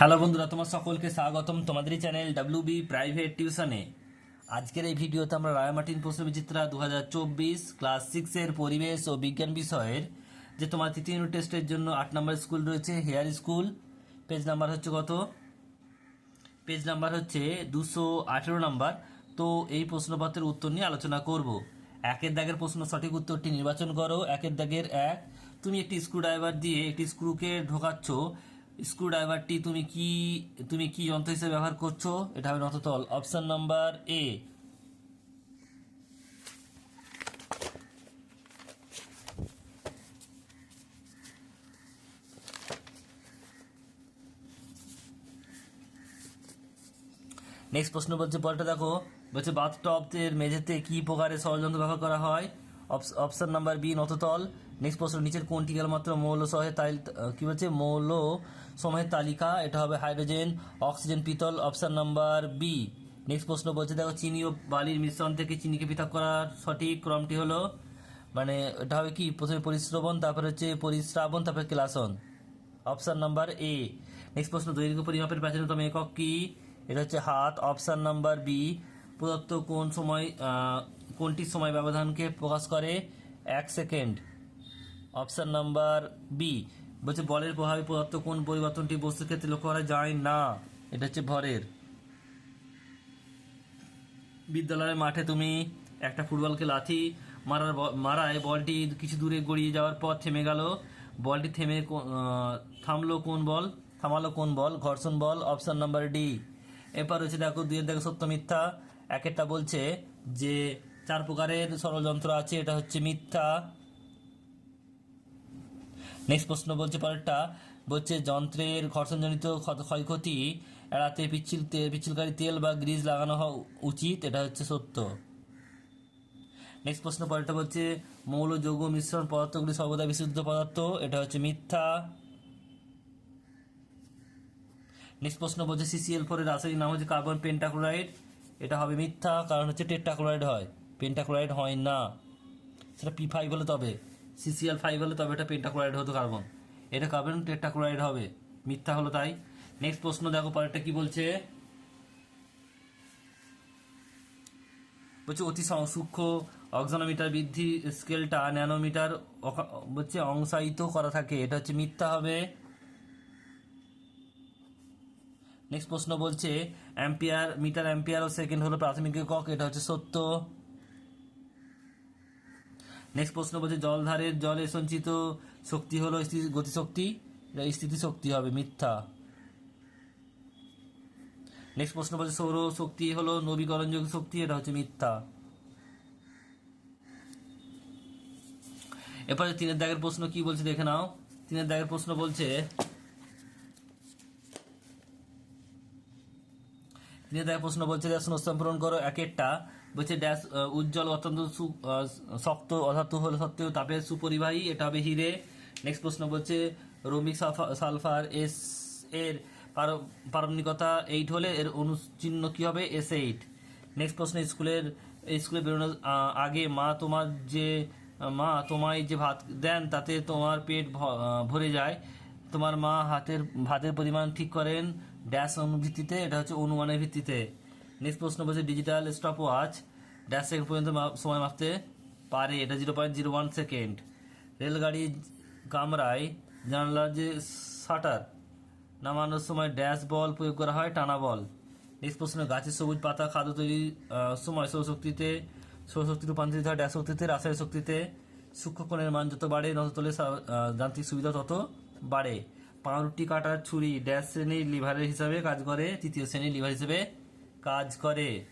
Hello বন্ধুরা, তোমার সকলকে স্বাগতম তোমাদেরই চ্যানেল ডাব্লিউ বি প্রাইভেট টিউশনে আজকের এই ভিডিওতে আমরা রায়মার্টিন প্রশ্ন বিচিত্রা দু হাজার চব্বিশ ক্লাস সিক্সের পরিবেশ ও বিজ্ঞান বিষয়ের, যে তোমার তৃতীয় ইউনিট টেস্টের জন্য আট নম্বর স্কুল রয়েছে হেয়ার স্কুল পেজ নাম্বার হচ্ছে কত? পেজ নাম্বার হচ্ছে দুশো আঠেরো নাম্বার তো এই প্রশ্নপত্রের উত্তর নিয়ে আলোচনা করব। একের দাগের প্রশ্ন সঠিক উত্তরটি নির্বাচন করো। একের দাগের এক, তুমি একটি স্ক্রুড্রাইভার দিয়ে একটি স্ক্রুকে ঢোকাচ্ছ। স্ক্রুড্রাইভারটি তুমি কি তুমি কি যন্ত্র হিসেবে ব্যবহার করছ? এটা হবে নততল অপশন নাম্বার এ নেক্সট প্রশ্ন বলছে, পরেরটা দেখো। বলছে বাথটবের মেঝেতে কি প্রকারের ষড়যন্ত্র ব্যবহার করা হয়? অপশন নাম্বার বি নততল নেক্সট প্রশ্ন, নিচের কোনটি কেবলমাত্র মৌল সহে তাই কি বলছে? মৌল সময়ের তালিকা, এটা হবে হাইড্রোজেন, অক্সিজেন, পিতল, অপশন নাম্বার বি নেক্সট প্রশ্ন বলছে, দেখো, চিনি ও বালির মিশ্রণ থেকে চিনিকে পৃথক করার সঠিক ক্রমটি হলো মানে এটা হবে কি? প্রথমে পরিশ্রবণ, তারপরে হচ্ছে পরিশ্রাবণ, তারপরে ক্লাসন। অপশন নাম্বার এ নেক্সট প্রশ্ন, দৈর্ঘ্য পরিমাপের প্রাচীনতম একক কি? এটা হচ্ছে হাত। অপশন নাম্বার বি প্রদত্ত কোন সময় কোনটির সময় ব্যবধানকে প্রকাশ করে? এক সেকেন্ড। Option number B. বলছে, বলের প্রভাবে পদার্থ কোন পরিবর্তনটি বস্তুর ক্ষেত্রে লক্ষ্য করা যায় না। এটা হচ্ছে ভরের। বিদ্যালয়ের মাঠে তুমি একটা ফুটবলকে লাথি মারার মারায় বলটি কিছু দূরে গড়িয়ে যাওয়ার পর থেমে গেল। বলটি থেমে থামলো কোন বল? থামালো কোন বল? ঘর্ষণ বল? Option number D. এরপর হচ্ছে দেখো দুইয়ের দেখো, সত্য মিথ্যা। এক একটা বলছে যে, চার প্রকারের ষড়যন্ত্র আছে। এটা হচ্ছে মিথ্যা। নেক্সট প্রশ্ন বলছে পরেরটা, বলছে যন্ত্রের ঘর্ষণজনিত ক্ষত- ক্ষয়ক্ষতি এড়াতে পিচ্ছিল পিচ্ছিলকারী তেল বা গ্রিজ লাগানো হওয়া উচিত, এটা হচ্ছে সত্য। নেক্সট প্রশ্ন পরেরটা বলছে, মৌল যৌগ মিশ্রণ পদার্থগুলি সর্বদা বিশুদ্ধ পদার্থ, এটা হচ্ছে মিথ্যা। নেক্সট প্রশ্ন বলছে সিসিএল ফোরের রাসায়নিক নাম হচ্ছে কার্বন পেন্টাক্লোরাইড, এটা হবে মিথ্যা, কারণ হচ্ছে টেট্রাক্লোরাইড হয়। পেন্টাক্লোরাইড হয় না। সেটা পি ফাইভ হলে তবে। সিসিএল ফাইভ হলে তবে এটা পেন্টাক্লোরাইড হতো কার্বন এটা কার্বন টেট্রাক্লোরাইড হবে। মিথ্যা হলো তাই। নেক্সট প্রশ্ন দেখো, পরেরটা কি বলছে? বলছে, অতি সূক্ষ্ম অক্সানোমিটার বৃদ্ধি স্কেলটা ন্যানোমিটার বলছে, অংশায়িত করা থাকে। এটা হচ্ছে মিথ্যা হবে। নেক্সট প্রশ্ন বলছে অ্যাম্পিয়ার মিটার অ্যাম্পিয়ার ও সেকেন্ড হলো প্রাথমিক একক এটা হচ্ছে সত্য। নেক্সট প্রশ্ন বলছে, জলধারের জলে সঞ্চিত শক্তি হলো গতিশক্তি? এটা স্থিতিশক্তি হবে, মিথ্যা। নেক্সট প্রশ্ন বলছে সৌর শক্তি হলো নবীকরণযোগ্য শক্তি? এটা হচ্ছে মিথ্যা। এরপরে তিনের দাগের প্রশ্ন কি বলছে, দেখে নাও। তিনের দাগের প্রশ্ন বলছে, তিনের দাগের প্রশ্ন বলছে শূন্যস্থান পূরণ করো এক একটা। বলছে ড্যাশ উজ্জ্বল, অত্যন্ত শক্ত অধাতু হল সত্ত্বেও তাপের সুপরিবাহী, এটা হবে হিরে। নেক্সট প্রশ্ন বলছে, রোমিক সালফা- সালফার এস, এর পার- পারমাণবিকতা এইট হলে এর অনুচিহ্ন কী হবে? এস এইট নেক্সট প্রশ্ন, স্কুলের, স্কুলে বেরোনোর আগে মা তোমার যে, মা তোমায় যে ভাত দেন, তাতে তোমার পেট ভরে যায়। তোমার মা হাতের, ভাতের পরিমাণ ঠিক করেন ড্যাশ অনুভিত্তিতে এটা হচ্ছে অনুমানের ভিত্তিতে। নেক্সট প্রশ্ন বলছে digital stopwatch dash second পর্যন্ত সময় মাপতে পারে। এটা zero point zero one second রেলগাড়ি কামরায় জানলার যে শাটার নামানোর সময় ড্যাশ বল প্রয়োগ করা হয় টানা বল নেক্সট প্রশ্ন গাছের সবুজ পাতা খাদ্য আহ, সময় সৌরশক্তিতে সৌরশক্তি রূপান্তরিত হয় ড্যাশ শক্তিতে রাসায়নিক শক্তিতে। সূক্ষ্মকোণের মান যত বাড়ে নততলে যান্ত্রিক সুবিধা তত বাড়ে। পাউরুটি কাটার ছুরি ড্যাশ শ্রেণির লিভারের হিসাবে কাজ করে তৃতীয় শ্রেণির লিভার হিসেবে কাজ করে।